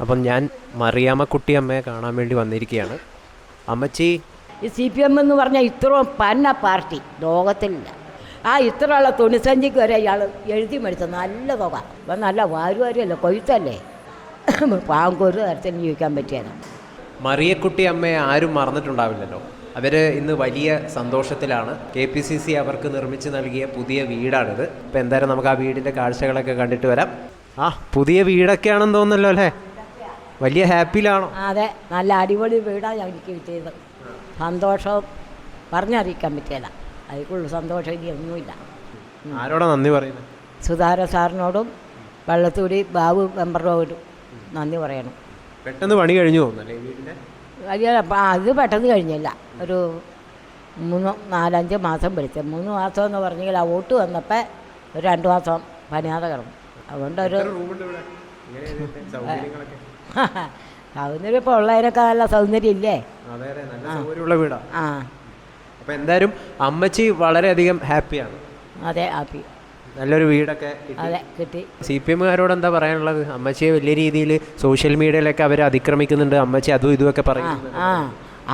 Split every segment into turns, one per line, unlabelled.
അപ്പം ഞാൻ മറിയാമ്മക്കുട്ടി അമ്മയെ കാണാൻ വേണ്ടി വന്നിരിക്കുകയാണ്. അമ്മച്ചി.
ഈ സി പി എം എന്ന് പറഞ്ഞാൽ ഇത്രയും പന്ന പാർട്ടി. ലോകത്തിലില്ല. ആ ഇത്രയുള്ള തുണിസഞ്ചിക്ക് വരെ ഇയാൾ എഴുതി മേടിച്ച നല്ല തുക. അപ്പം നല്ല വാരുവാരിയല്ലേ കൊയ്ത്തല്ലേ? പാങ്കൊരു ഒരു തരത്തിൽ ജീവിക്കാൻ പറ്റിയത്.
മറിയക്കുട്ടി അമ്മയെ ആരും മറന്നിട്ടുണ്ടാവില്ലല്ലോ. അവർ ഇന്ന് വലിയ സന്തോഷത്തിലാണ്. കെ പി സി സി അവർക്ക് നിർമ്മിച്ച് നൽകിയ പുതിയ വീടാണിത്. ഇപ്പം എന്തായാലും നമുക്ക് ആ വീടിന്റെ കാഴ്ചകളൊക്കെ കണ്ടിട്ട് വരാം. ആ പുതിയ വീടൊക്കെയാണെന്ന് തോന്നുന്നല്ലോ അല്ലേ? വലിയ ഹാപ്പിയിലാണോ?
അതെ. നല്ല അടിപൊളി വീടാണ് ഞങ്ങൾക്ക് കിട്ടിയത് സന്തോഷം പറഞ്ഞറിയിക്കാൻ പറ്റിയല്ല അതിക്കുള്ള സന്തോഷം ഇനി ഒന്നുമില്ല.
ആരോടാ നന്ദി പറയുന്നത്
സുധാര സാറിനോടും വെള്ളത്തൂടി ബാബു മെമ്പറിനോടും നന്ദി പറയണം.
പെട്ടെന്ന് പണി കഴിഞ്ഞു
അത് പെട്ടെന്ന് കഴിഞ്ഞില്ല. ഒരു മൂന്ന് നാലഞ്ച് മാസം പിടിച്ചു. മൂന്ന് മാസം എന്ന് പറഞ്ഞെങ്കിൽ ആ വോട്ട് വന്നപ്പോൾ ഒരു രണ്ട് മാസം പനിയാതെ കിടന്നു. അതുകൊണ്ടൊരു സൗന്ദര്യം ഇപ്പോൾ ഉള്ളതിനൊക്കെ നല്ല സൗന്ദര്യം ഇല്ലേ?
അതെ അതെ. നല്ല സൗകര്യമുള്ള വീടാ.
ആ.
അപ്പോൾ എന്തായാലും അമ്മച്ചി വളരെയധികം ഹാപ്പിയാണ്.
അതെ ഹാപ്പി.
നല്ലൊരു വീടൊക്കെ കിട്ടി.
അതെ കിട്ടി.
സി പി എമ്മുകാരോട് എന്താ പറയാനുള്ളത്? അമ്മച്ചിയെ വലിയ രീതിയിൽ സോഷ്യൽ മീഡിയയിലൊക്കെ അവർ അതിക്രമിക്കുന്നുണ്ട്. അമ്മച്ചി അതും ഇതുമൊക്കെ പറയുന്നുണ്ട്
ആ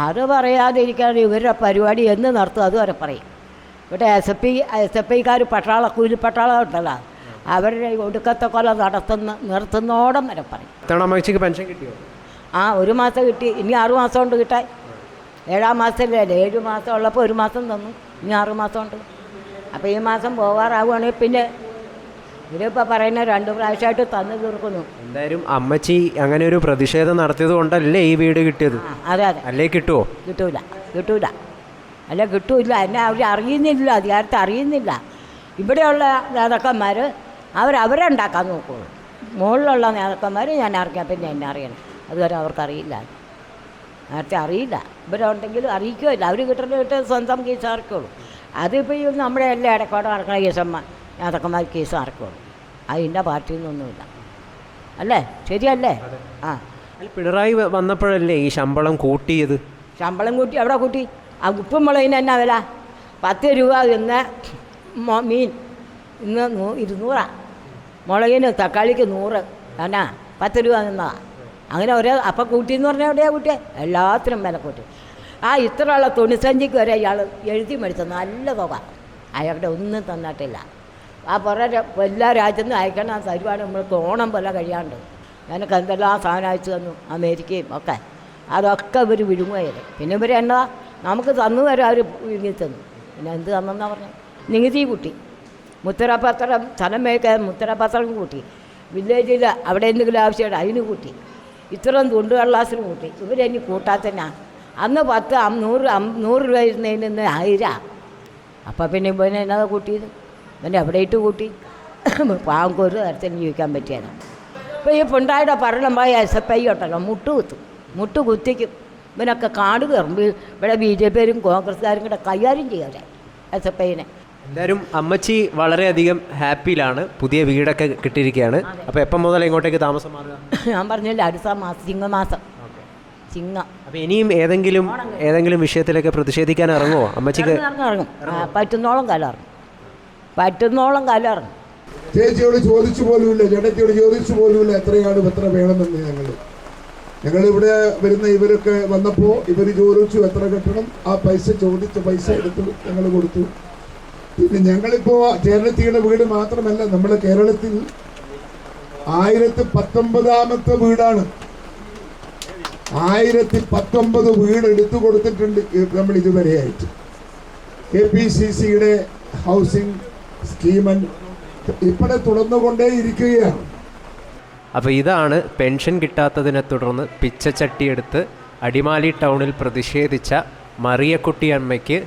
അത് പറയാതിരിക്കാൻ ഇവരുടെ പരിപാടി എന്ന് നടത്തും അതുവരെ പറയും. ഇവിടെ S F I S F ഐക്കാർ പട്ടാള കൂലിപ്പട്ടാളം ഉണ്ടല്ലോ. അവരുടെ ഒടുക്കത്തെ കൊല നടത്തുന്ന നിർത്തുന്നോടം വരെ പറയും.
ഇത്തവണ അമ്മച്ചിക്ക് പെൻഷൻ കിട്ടിയോ?
ആ ഒരു മാസം കിട്ടി. ഇനി ആറ് മാസം ഉണ്ട് കിട്ടാൻ. ഏഴാം മാസത്തിലല്ലേ ഏഴ് മാസം ഉള്ളപ്പോൾ ഒരു മാസം തന്നു. ഇനി ആറ് മാസം ഉണ്ട്. അപ്പോൾ ഈ മാസം പോകാറാവുകയാണെങ്കിൽ പിന്നെ ഇവരിപ്പോൾ പറയുന്ന രണ്ട് പ്രാവശ്യമായിട്ട് തന്നു തീർക്കുന്നു.
എന്തായാലും അമ്മച്ചി അങ്ങനെ ഒരു പ്രതിഷേധം നടത്തിയത് കൊണ്ടല്ലേ ഈ വീട് കിട്ടിയത്?
അതെ അതെ.
അല്ലേ കിട്ടുമോ
കിട്ടൂല കിട്ടൂല. അല്ല കിട്ടൂല എന്നെ അവർ അറിയുന്നില്ല അധികാരത്തെ അറിയുന്നില്ല. ഇവിടെയുള്ള നേതാക്കന്മാർ അവരവരുണ്ടാക്കാൻ നോക്കുള്ളൂ. മുകളിലുള്ള നേതാക്കന്മാർ ഞാൻ അറിയാം പിന്നെ എന്നെ അറിയണം. അതുവരെ അവർക്കറിയില്ല. നേരത്തെ അറിയില്ല. ഇവരുണ്ടെങ്കിലും അറിയിക്കുമല്ല അവർ കിട്ടുന്ന കിട്ടുന്ന സ്വന്തം കേസ് അറക്കുള്ളൂ അതിപ്പോൾ ഈ നമ്മുടെ എല്ലാ ഇടക്കോടെ നടക്കുന്ന കേസമ്മ നേതാക്കന്മാർ കേസ് ആർക്കുള്ളൂ. അതിന്റെ പാർട്ടിയിൽ നിന്നൊന്നുമില്ല. അല്ലേ? ശരിയല്ലേ? ആ.
പിണറായി വന്നപ്പോഴല്ലേ ഈ ശമ്പളം കൂട്ടിയത്?
ശമ്പളം കൂട്ടി എവിടെ കൂട്ടി? ആ ഉപ്പും മുളകിന് എന്നാ വില? പത്ത് രൂപ ഇന്ന് മൊ- മീൻ. ഇന്ന് നൂ ഇരുന്നൂറാ. മുളകിന് തക്കാളിക്ക് നൂറ്. എന്നാ പത്ത് രൂപ നിന്നതാ അങ്ങനെ ഒരേ അപ്പം കൂട്ടിയെന്ന് പറഞ്ഞാൽ എവിടെയാ കൂട്ടിയ? എല്ലാത്തിനും വില കൂട്ടി. ആ ഇത്രയുള്ള തുണിസഞ്ചിക്ക് വരെ ഇയാൾ എഴുതി മേടിച്ച നല്ല തുക. അയാളുടെ ഒന്നും തന്നിട്ടില്ല. ആ പുറ എല്ലാ രാജ്യത്തും അയക്കണം തരുവാണ് നമ്മൾ ഓണം പോലെ കഴിയാണ്ട്. എനിക്ക് എന്തെല്ലാം സാധനം അയച്ചു തന്നു? അമേരിക്കയും ഒക്കെ. അതൊക്കെ ഇവർ വിഴുങ്ങുകയത് പിന്നെ ഇവർ എന്നതാ നമുക്ക് തന്നു വരെ അവർ വിഴുങ്ങി തന്നു. പിന്നെ എന്ത് തന്നെന്നാ പറഞ്ഞു? നികുതി കൂട്ടി. മുത്തരപത്രം സ്ഥലം മേക്കാൻ മുത്തരപത്രം കൂട്ടി. വില്ലേജിൽ അവിടെ എന്തെങ്കിലും ആവശ്യമുണ്ട് അതിന് കൂട്ടി. ഇത്രയും തുണ്ട് കള്ളാസിന് കൂട്ടി. ഇവരെനി കൂട്ടാത്തന്നെ അന്ന് പത്ത് നൂറ് നൂറ് രൂപ ഇരുന്നതിൽ നിന്ന് ആയിരം. അപ്പം പിന്നെ പിന്നെ എന്നാ കൂട്ടിയത്? പിന്നെ എവിടെ ഇട്ട് കൂട്ടി? പാവം ഒരു തരത്തിൽ ജീവിക്കാൻ പറ്റിയതാണ് ഇപ്പോൾ ഈ പിണ്ടായുടെ ഭരണം പോയ എസ് എഫ് ഐ ഉണ്ടല്ലോ മുട്ട് കുത്തും. മുട്ട് കുത്തിക്കും. ഇവനൊക്കെ കാട് കയറും ഇവിടെ ബി ജെ പിയും കോൺഗ്രസ്സുകാരും കൂടെ കൈകാര്യം ചെയ്യാതെ എസ് എഫ് ഐനെ.
എന്തായാലും അമ്മച്ചി വളരെയധികം ഹാപ്പിയിലാണ്. പുതിയ വീടൊക്കെ കിട്ടിയിരിക്കുകയാണ്. അപ്പോൾ എപ്പം മുതൽ ഇങ്ങോട്ടേക്ക് താമസം മാറുക?
ഞാൻ പറഞ്ഞില്ല അടുത്ത മാസം ചിങ്ങമാസം ചിങ്ങ.
അപ്പോൾ ഇനിയും ഏതെങ്കിലും ഏതെങ്കിലും വിഷയത്തിലൊക്കെ പ്രതിഷേധിക്കാൻ ഇറങ്ങുമോ അമ്മച്ചിക്ക്
ഇറങ്ങും പറ്റുന്നോളം കാലം ഇറങ്ങും. പറ്റുന്നോളം കാലം ഇറങ്ങും.
ചേച്ചിയോട് ചോദിച്ചു പോലുമില്ല. ചേട്ടത്തിയോട് ചോദിച്ചു പോലുമില്ല എത്രയാണ് എത്ര വേണമെന്ന് ഞങ്ങൾ ഞങ്ങൾ ഇവിടെ വരുന്ന ഇവരൊക്കെ വന്നപ്പോൾ ഇവർ ചോദിച്ചു എത്ര കെട്ടണം. ആ പൈസ ചോദിച്ച പൈസ എടുത്ത് ഞങ്ങൾ കൊടുത്തു. പിന്നെ ഞങ്ങളിപ്പോ കേരളത്തിയുടെ വീട് മാത്രമല്ല നമ്മൾ കേരളത്തിൽ ആയിരത്തി പത്തൊമ്പതാമത്തെ വീടാണ്. ആയിരത്തി പത്തൊമ്പത് വീട് എടുത്തു കൊടുത്തിട്ടുണ്ട് നമ്മൾ ഇതുവരെയായിട്ട്. കെ പി സി സിയുടെ ഹൗസിംഗ് സ്കീമൻ ഇപ്പോഴെ തുടർന്നുകൊണ്ടേ ഇരിക്കുകയാണ്
അപ്പോൾ ഇതാണ് പെൻഷൻ കിട്ടാത്തതിനെ തുടർന്ന് പിച്ചച്ചട്ടിയെടുത്ത് അടിമാലി ടൗണിൽ പ്രതിഷേധിച്ച മറിയക്കുട്ടി അമ്മയ്ക്ക്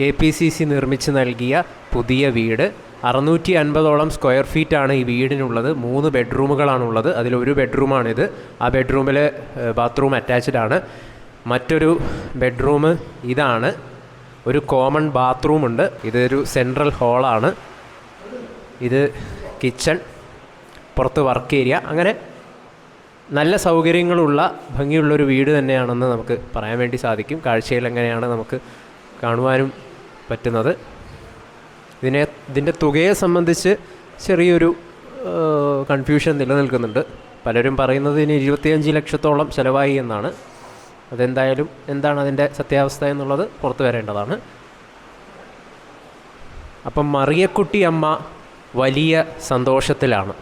കെ പി സി സി നിർമ്മിച്ച് നൽകിയ പുതിയ വീട്. അറുന്നൂറ്റി അൻപതോളം സ്ക്വയർ ഫീറ്റാണ് ഈ വീടിനുള്ളത്. മൂന്ന് ബെഡ്റൂമുകളാണുള്ളത്. അതിലൊരു ബെഡ്റൂമാണിത്. ആ ബെഡ്റൂമിൽ ബാത്റൂം അറ്റാച്ച്ഡ് ആണ് മറ്റൊരു ബെഡ്റൂം ഇതാണ്. ഒരു കോമൺ ബാത്റൂം ഉണ്ട് ഇതൊരു സെൻട്രൽ ഹാളാണ്. ഇത് കിച്ചൺ പുറത്ത് വർക്ക് ഏരിയ. അങ്ങനെ നല്ല സൗകര്യങ്ങളുള്ള ഭംഗിയുള്ളൊരു വീട് തന്നെയാണെന്ന് നമുക്ക് പറയാൻ വേണ്ടി സാധിക്കും. കാഴ്ചയിൽ എങ്ങനെയാണ് നമുക്ക് കാണുവാനും പറ്റുന്നത്. ഇതിനെ ഇതിന്റെ തുകയെ സംബന്ധിച്ച് ചെറിയൊരു കൺഫ്യൂഷൻ നിലനിൽക്കുന്നുണ്ട്. പലരും പറയുന്നത് ഇനി ഇരുപത്തിയഞ്ച് ലക്ഷത്തോളം ചിലവായി എന്നാണ്. അതെന്തായാലും എന്താണ് അതിന്റെ സത്യാവസ്ഥ എന്നുള്ളത് പുറത്തു വരേണ്ടതാണ്. അപ്പം മറിയക്കുട്ടി അമ്മ വലിയ സന്തോഷത്തിലാണ്.